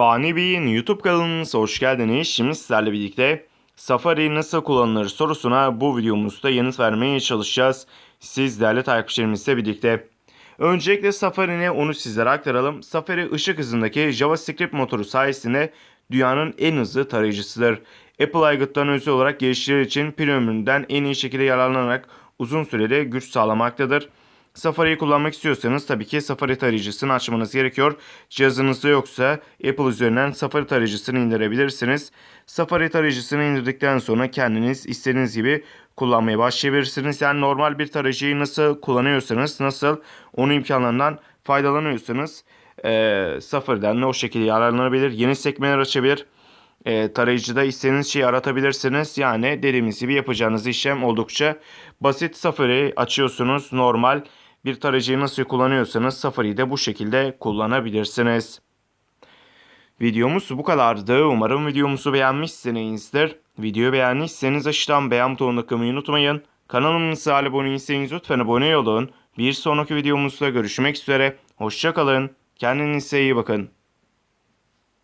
Fani Bey'in YouTube kanalımıza hoş geldiniz. Şimdi sizlerle birlikte Safari nasıl kullanılır sorusuna bu videomuzda yanıt vermeye çalışacağız. Siz değerli takipçilerimizle birlikte. Öncelikle Safari ne onu sizlere aktaralım. Safari ışık hızındaki JavaScript motoru sayesinde dünyanın en hızlı tarayıcısıdır. Apple aygıttan özel olarak geliştirici için üründen en iyi şekilde yararlanarak uzun sürede güç sağlamaktadır. Safari'yi kullanmak istiyorsanız tabii ki Safari tarayıcısını açmanız gerekiyor. Cihazınızda yoksa Apple üzerinden Safari tarayıcısını indirebilirsiniz. Safari tarayıcısını indirdikten sonra kendiniz istediğiniz gibi kullanmaya başlayabilirsiniz. Yani normal bir tarayıcıyı nasıl kullanıyorsanız, nasıl onun imkanlarından faydalanıyorsanız eee Safari'den de o şekilde yararlanabilir. Yeni sekmeler açabilir. E, tarayıcıda istediğiniz şeyi aratabilirsiniz. Yani dediğimiz gibi yapacağınız işlem oldukça basit. Safari açıyorsunuz. Normal bir tarayıcıyı nasıl kullanıyorsanız Safari'yi de bu şekilde kullanabilirsiniz. Videomuz bu kadardı. Umarım videomuzu beğenmişsinizdir. Videoyu beğendiyseniz aşağıdan beğen butonuna tıklamayı unutmayın. Kanalımıza abone değilseniz lütfen abone olun. Bir sonraki videomuzda görüşmek üzere. Hoşçakalın. Kendinize iyi bakın.